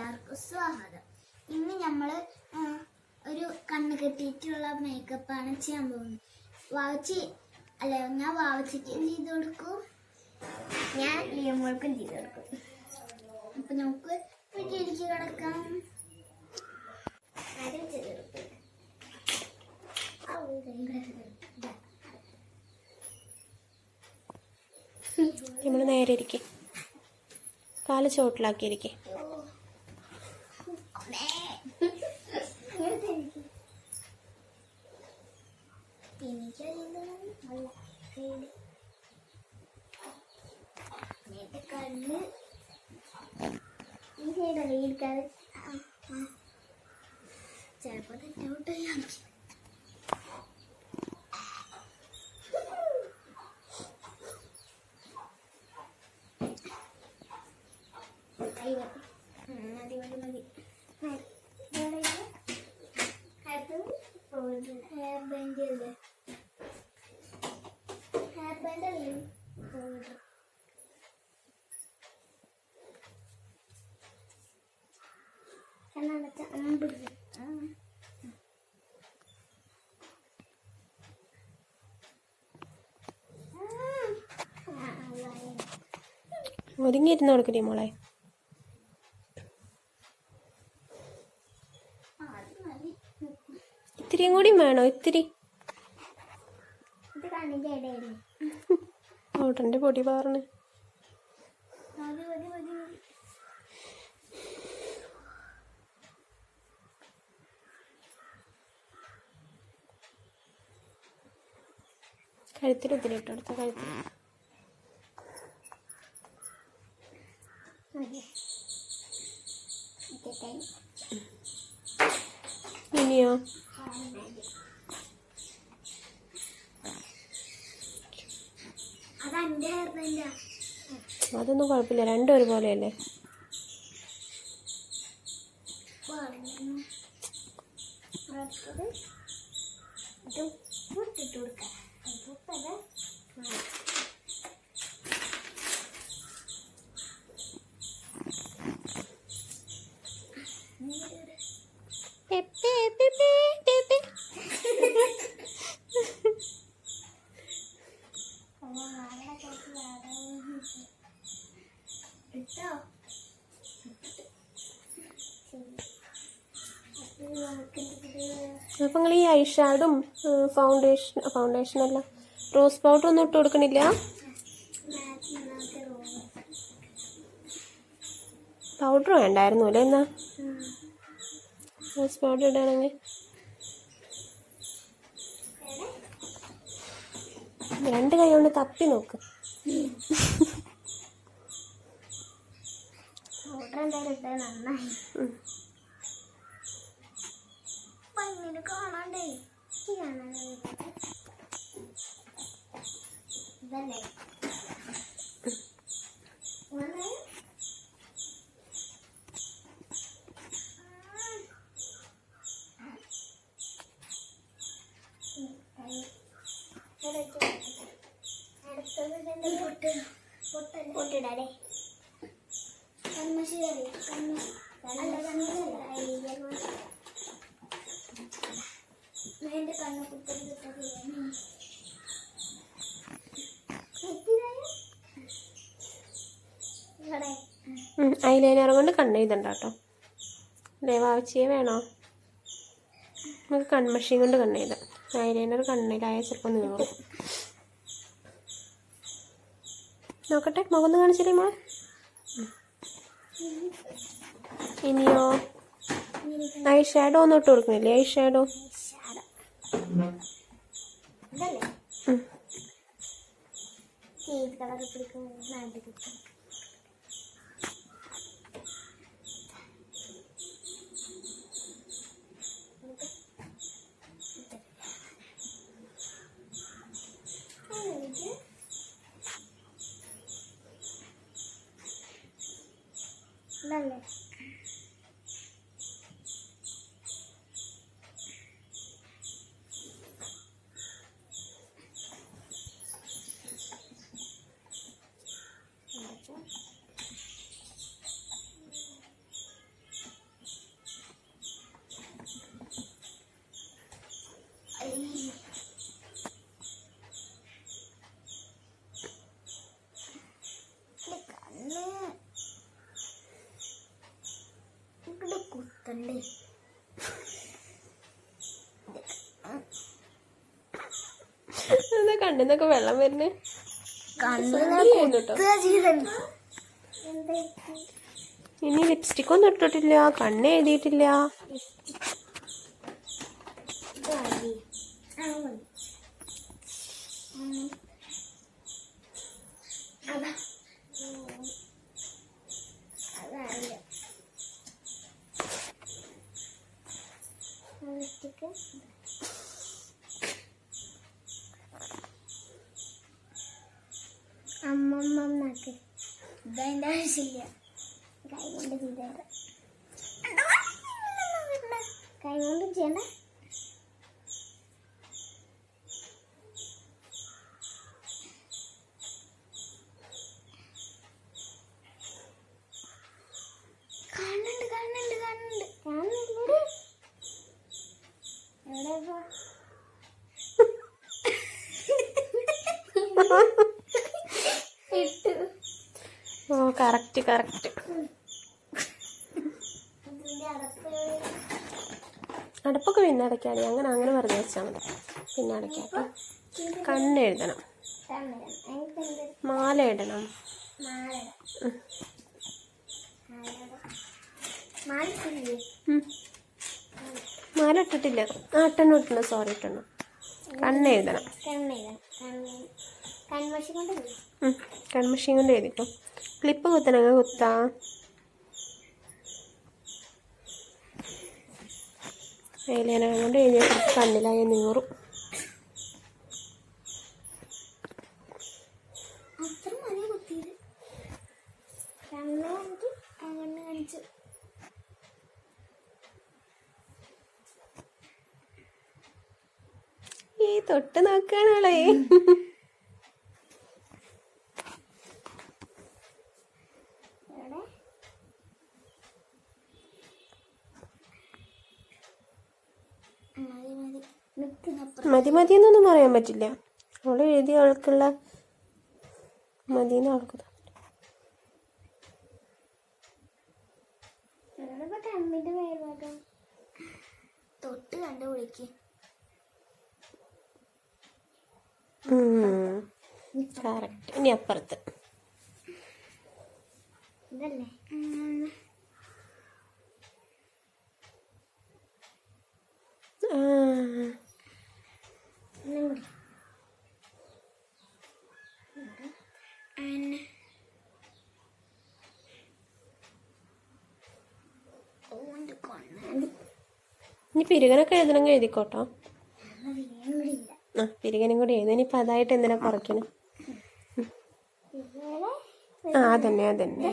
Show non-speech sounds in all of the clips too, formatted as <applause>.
എല്ലാവർക്കും സ്വാഗതം. ഇന്ന് നമ്മൾ ഒരു കണ്ണ് കെട്ടിയിട്ടുള്ള മേക്കപ്പാണ് ചെയ്യാൻ പോകുന്നത്. വാവച്ചി അല്ല ഞാൻ വാവച്ചിക്കും ചെയ്ത് കൊടുക്കും? ഞാൻ ലിയമ്മൾക്കും ചെയ്ത് കൊടുക്കും. അപ്പൊ നമുക്ക് വീട്ടിലേക്ക് കിടക്കാം. ആദ്യം ചെയ്ത് കൊടുക്കും. നമ്മൾ നേരെ ഇരിക്കേ. കാൽ ചോട്ടിലാക്കിയിരിക്കും കണ്ണ് ഈ സൈഡല്ലേ ഇരിക്കാതെ ചിലപ്പോ തെറ്റോട്ട് മതി മതി മതി ഹെയർ ബാൻഡ് അല്ലേ ഹെയർ ബാൻഡ് അല്ലേ powder. കണ്ണടച്ച അമ്പത് ആ ഒതുങ്ങിയിരുന്ന് കൊടുക്കണേ മോളെ. ഇത്തിരിയും കൂടി വേണോ? ഇത്തിരി. <laughs> ഓട്ടന്റെ പൊടി പാറണ് കഴുത്തിൽ ഇത്തിരി ഇട്ട് കൊടുത്ത കഴുത്തിൽ മതി ഓക്കെ താങ്ക് ഇനിയോ? അതൊന്നും കുഴപ്പമില്ല. രണ്ടും ഒരുപോലെയല്ലേ? ഇത് ഉപ്പിട്ടിട്ട് കൊടുക്കാം. അപ്പം നിങ്ങൾ ഈ ഐഷാഡും ഫൗണ്ടേഷൻ ഫൗണ്ടേഷൻ അല്ല റോസ് പൗഡർ ഒന്നും ഇട്ട് കൊടുക്കണില്ല? പൗഡർ വേണ്ടായിരുന്നു അല്ലേ എന്നാ? റോസ് പൗഡർ ഇടുകയാണെങ്കിൽ രണ്ട് കൈ കൊണ്ട് തപ്പി നോക്ക്. കാണാണ്ടേ? ഇതല്ലേ വന്നേ? അടുത്തത് ഇതിന്റെ പൊട്ട് പൊട്ടല്ലേ പൊട്ടിടാടേ കൺമശിയല്ലേ കണ്ണ് അല്ല കൺമശിയല്ല എന്റെ കണ്ണ് കുത്തരി കുത്തരി ഇവിടെ ഐലൈനർ കൊണ്ട് കണ്ണെഴുതണ്ട കേട്ടോ. വാവച്ചിയെ വേണോ? നമുക്ക് കൺമഷീൻ കൊണ്ട് കണ്ണെഴുതാം ഐലൈനർ കണ്ണിലായ ചിലപ്പോൾ നീറും നോക്കട്ടെ മുഖം കാണിച്ചില്ലേ മോളെ? ഇനിയോ? ഐ ഷാഡോ ഒന്നും ഇട്ട് കൊടുക്കുന്നില്ലേ? ഐ ഷാഡോ കളർ പിടിക്കും നാല് കിട്ടും ഇതല്ലേ കണ്ണിന്നൊക്കെ വെള്ളം വരുന്നു. ഇനി ലിപ്സ്റ്റിക് ഒന്നും ഇട്ടിട്ടില്ല കണ്ണ് എഴുതിയിട്ടില്ല. ഓ കറക്റ്റ് കറക്റ്റ് അടുപ്പൊക്കെ പിന്നെ അടയ്ക്കാടി അങ്ങനെ അങ്ങനെ പറഞ്ഞു വെച്ചാൽ മതി. പിന്നെ അടയ്ക്കാട്ടോ കണ്ണെഴുതണം മാല ഇടണം. മാല. ഇട്ടിട്ടില്ല. ആ ഇട്ടെണ്ണം ഇട്ടണം സോറി ഇട്ടെണ്ണം. കണ്ണ് എഴുതണം കണ്ണിട കണ്ണി കൺമഷി കൊണ്ട് എഴുതിക്കോ. ക്ലിപ്പ് കുത്തണങ്ങ കുത്താ. ഏലിയന കൊണ്ട് എഴുതിയ കണ്ണിലായ നീറും. തൊട്ട് നോക്കുകയാണ് കുത്തിയത് കണ്ണ് കണ്ടിട്ട് ആ കണ്ണ് കാണിച്ചു ഈ തൊട്ട് നോക്കാനാളേ എവിടെ മതി മതി നിൽക്കുന്നപ്പുറം മതി മതി എന്നൊന്നും പറയാൻ പറ്റില്ല. അവൾ എഴുതിയ ആൾക്കുള്ള മതിന്ന് ആൾക്ക് തൊട്ട് കണ്ടു വിളിക്ക് ഉം. കറക്റ്റ് ഇനി അപ്പുറത്ത്. ഇതല്ലേ ആ ഒന്നും കൂടി അന്നെ ഓണ്ട് കൊണ്ണാടി ഇനി പിരുകനൊക്കെ എഴുതണമെങ്കിൽ എഴുതിക്കോട്ടോ. ആ പിരുകനും കൂടി എഴുതി. ഇനിയിപ്പോൾ അതായിട്ട് എന്തിനാ കുറയ്ക്കണം ആ അതന്നെ അതന്നെ.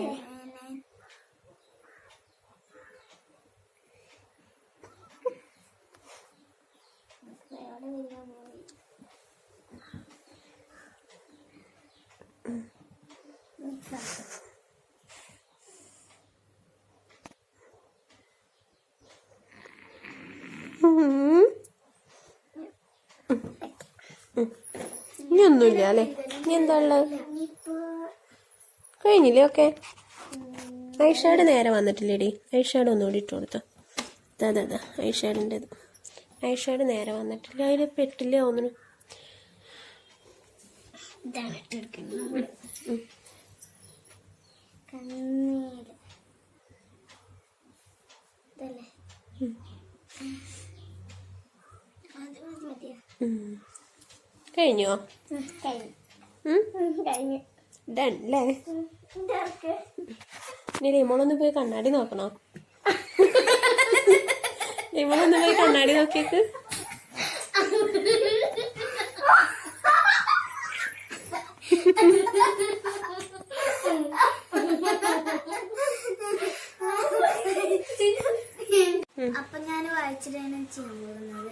ഇനി ഒന്നുമില്ല അല്ലേ? ഇനി എന്താ ഉള്ളത്? കഴിഞ്ഞില്ലേ? ഓക്കെ. ഐഷാഡ് നേരെ വന്നിട്ടില്ലേടി. ഐഷാഡ് ഒന്നുകൂടി ഇട്ട് കൊടുത്തോ. അതാ അതാ ഐഷാഡിന്റെ ഐഷാഡിന്റെത് ഐഷാഡ് നേരെ വന്നിട്ടില്ല. അതിൽ പെട്ടില്ല ഒന്നിനും കണ്ണീര്. ഇതല്ലേ. കഴിഞ്ഞോ? ഡൺ അല്ലേ പോയി കണ്ണാടി നോക്കണോ? റിമോളൊന്ന് പോയി കണ്ണാടി നോക്കിയേക്ക്. അപ്പൊ ഞാൻ വായിച്ചിട്ടാണ് ചെയ്യാൻ പോകുന്നത്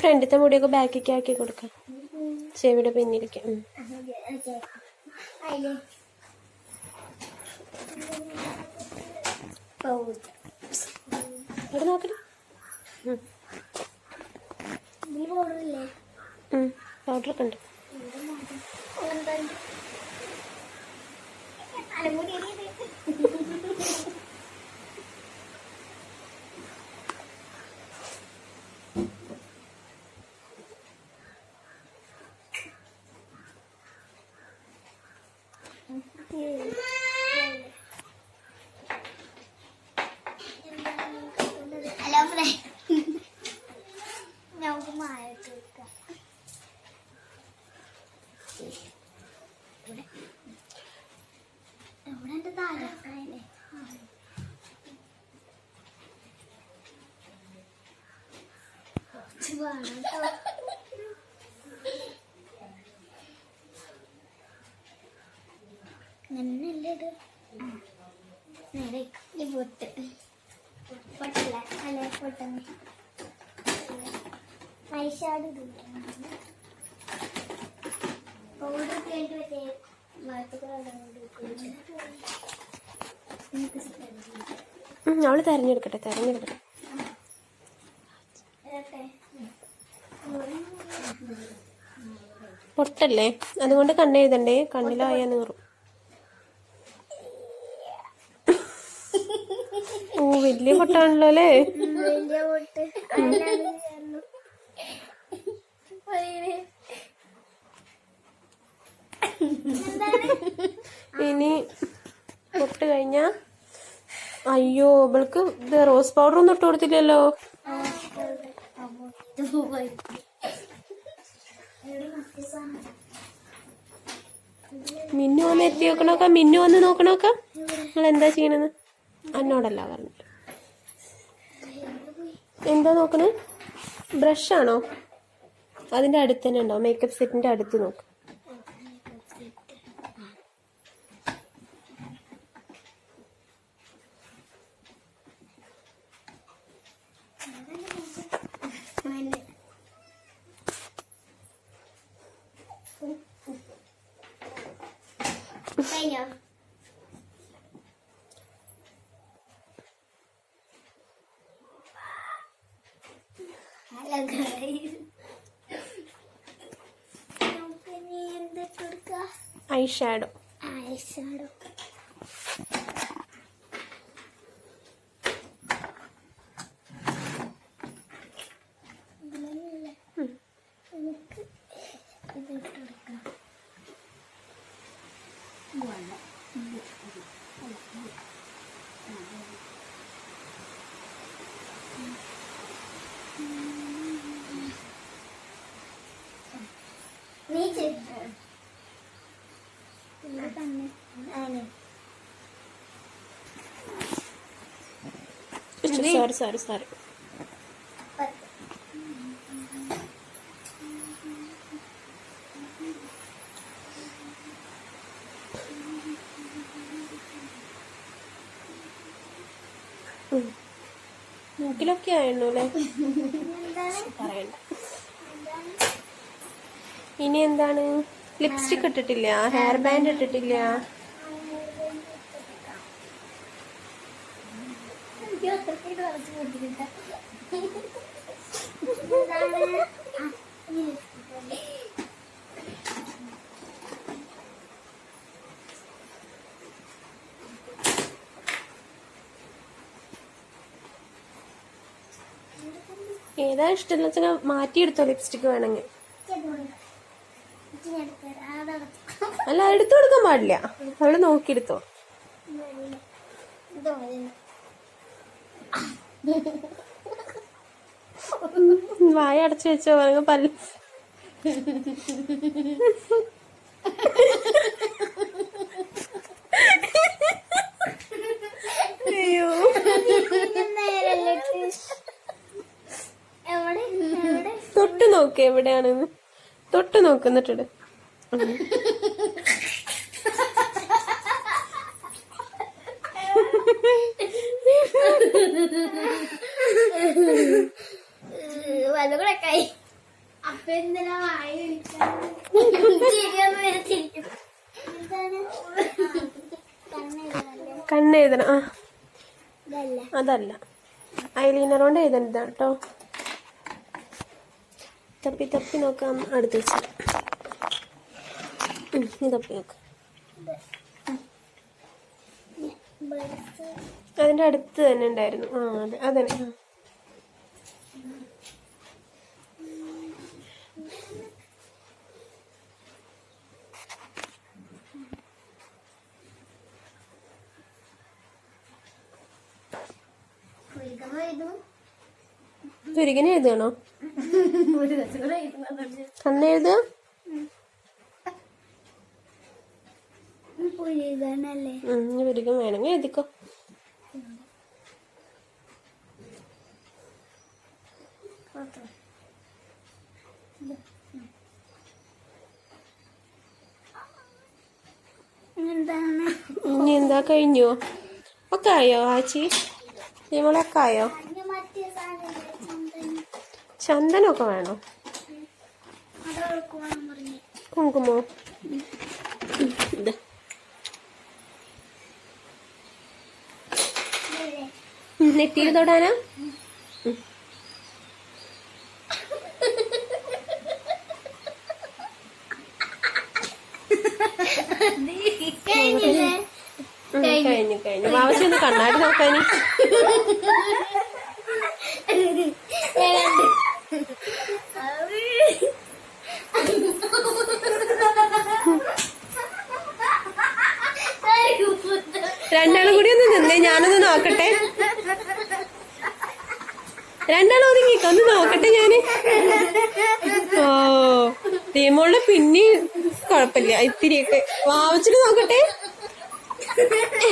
ഫ്രണ്ടിത്തെ മുടിയൊക്കെ ബാക്കിക്ക് ആക്കി കൊടുക്കാം. പൗഡർ ഇല്ലേ പൗഡറൊക്കെ ഉണ്ട്. നേരെ ഈ പൗഡർ അവൾ തെരഞ്ഞെടുക്കട്ടെ തെരഞ്ഞെടുക്കട്ടെ. പൊട്ടല്ലേ? അതുകൊണ്ട് കണ്ണെഴുതണ്ടേ കണ്ണിലായ നീറും. ഓ വലിയ പൊട്ടാണല്ലോ അല്ലേ ഇനി പൊട്ട് കഴിഞ്ഞ? അയ്യോ ഇവൾക്ക് ഇത് റോസ് പൗഡർ ഒന്നും ഇട്ട് കൊടുത്തില്ലല്ലോ ഇത് പോയി. എവിടെ മറ്റേ സാധനം? മിന്നു വന്ന് എത്തി നോക്കണോക്ക മിന്നു വന്ന് നോക്കണോക്ക നിങ്ങൾ എന്താ ചെയ്യണെന്ന് എന്നോടല്ല പറഞ്ഞു എന്താ നോക്കണേ? ബ്രഷാണോ അതിന്റെ അടുത്ത് തന്നെ ഉണ്ടോ? മേക്കപ്പ് സെറ്റിന്റെ അടുത്ത് നോക്ക്. കഴിഞ്ഞോ ഐ ഷാഡോ ഐ ഷാഡോ നീ ചെയ്തോ ഇവിടെ തന്നെ ആണ് സോറി മൂക്കിലൊക്കെ ആയിരുന്നു അല്ലേ പറയണ്ട ഇനി എന്താണ് ലിപ്സ്റ്റിക് ഇട്ടിട്ടില്ല ഹെയർ ബാൻഡ് ഇട്ടിട്ടില്ല. എന്താണ്? ഏതാ ഇഷ്ടം വെച്ചാൽ മാറ്റിയെടുത്തോ ലിപ്സ്റ്റിക് വേണമെങ്കിൽ. അല്ല എടുത്തു കൊടുക്കാൻ പാടില്ല അവൾ നോക്കിയെടുത്തോ. വായ അടച്ചു വെച്ചോ പറഞ്ഞു പല്ല് അയ്യോ ഇത് നേരല്ലേ ഇട്ട്. എവിടെ എവിടെ തൊട്ട് നോക്ക് എവിടെയാണെന്ന്. തൊട്ട് നോക്കുന്നിട്ടുണ്ട് അപ്പൊ എന്തിനാ വായ ആ. അതല്ല. ഐലൈനർ കൊണ്ട് എഴുതണ്ട കേട്ടോ. തപ്പി തപ്പി നോക്കാം അടുത്ത് വെച്ച് ഉം, നീ തപ്പി നോക്ക. അതിന്റെ അതിന്റെ അടുത്ത് തന്നെ ഉണ്ടായിരുന്നു. ആ അതെ അതന്നെ. ആ. ചുരുക്കിനെ ഇനി ചുരുക്കം വേണമെങ്കിൽ എഴുതിക്കോ. ഇനി എന്താ കഴിഞ്ഞോ? ഒക്കെ ആയോ ആച്ചി? നിങ്ങളൊക്കെ ആയോ? ചന്ദനമൊക്കെ വേണോ? കുങ്കുമോ? നെറ്റിയിൽ തൊടാനാ? കഴിഞ്ഞു കഴിഞ്ഞു. ആവശ്യം കണ്ണാടി നോക്കാനി. നിന്നേ ഞാനൊന്ന് നോക്കട്ടെ. രണ്ടാളും ഒതുങ്ങിക്കോ? ഒന്ന് നോക്കട്ടെ ഞാൻ. ഓ തീമോളുടെ പിന്നെ കുഴപ്പമില്ല. ഇത്തിരിയൊക്കെ. വാവച്ചിട്ട് നോക്കട്ടെ. നോക്കട്ടെ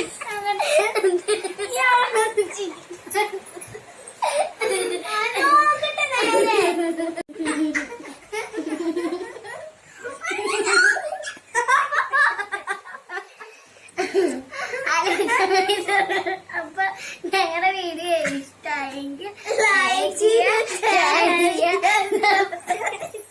അപ്പൊ ഞങ്ങളുടെ വീഡിയോ ഇഷ്ടമായെങ്കിൽ ലൈക്ക് ചെയ്യുക. <laughs>